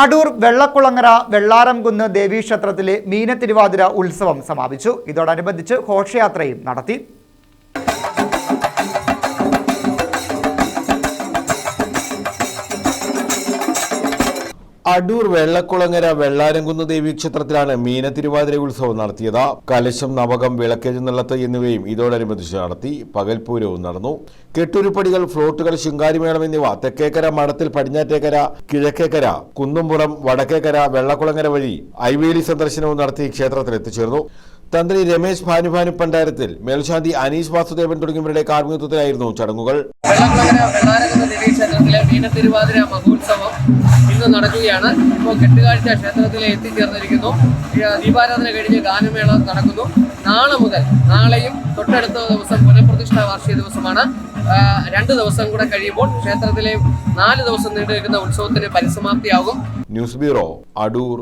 അടൂർ വെള്ളക്കുളങ്ങര വെള്ളാരംകുന്ന് ദേവീക്ഷേത്രത്തിലെ മീനത്തിരുവാതിര ഉത്സവം സമാപിച്ചു. ഇതോടനുബന്ധിച്ച് ഘോഷയാത്രയും നടത്തി. അടൂർ വെള്ളക്കുളങ്ങര വെള്ളാരംകുന്ന് ദേവി ക്ഷേത്രത്തിലാണ് മീന തിരുവാതിര ഉത്സവം നടത്തിയത്. കലശം നവകം വിളക്കെഴുന്നള്ളത്ത് എന്നിവയും ഇതോടനുബന്ധിച്ച് നടത്തി പകൽപൂരവും നടന്നു. കെട്ടുരുപ്പടികൾ ഫ്ലോട്ടുകൾ ശൃംഗാരിമേളം എന്നിവ തെക്കേക്കര മഠത്തിൽ പടിഞ്ഞാറ്റേക്കര കിഴക്കേക്കര കുന്നുംപുറം വടക്കേക്കര വെള്ളക്കുളങ്ങര വഴി ഐവേലി സന്ദർശനവും നടത്തി ക്ഷേത്രത്തിൽ എത്തിച്ചേർന്നു. തന്ത്രി രമേശ് ഭാനുഭാനു പണ്ടാരത്തിൽ മേൽശാന്തി അനീഷ് വാസുദേവൻ തുടങ്ങിയവരുടെ കാർമ്മികത്വത്തിലായിരുന്നു ചടങ്ങുകൾ. വെള്ളക്കുളങ്ങര വെള്ളാരകുന്ന ദേവീക്ഷേത്രത്തിലെ മീനത്തിരുവാതിര മഹോത്സവം ഇന്ന് നടക്കുകയാണ്. ഇപ്പോൾ കെട്ടുകാഴ്ച ക്ഷേത്രത്തിൽ എത്തിച്ചേർന്നിരിക്കുന്നു. ദീപാരാധന കഴിഞ്ഞ് ഗാനമേള നടക്കുന്നു. നാളെ മുതൽ നാളെയും തൊട്ടടുത്ത ദിവസം പുനഃപ്രതിഷ്ഠ വാർഷിക ദിവസമാണ്. രണ്ട് ദിവസം കൂടെ കഴിയുമ്പോൾ ക്ഷേത്രത്തിലെ നാല് ദിവസം നീണ്ടു നിൽക്കുന്ന ഉത്സവത്തിന് പരിസമാപ്തിയാകും. News bureau Adoor.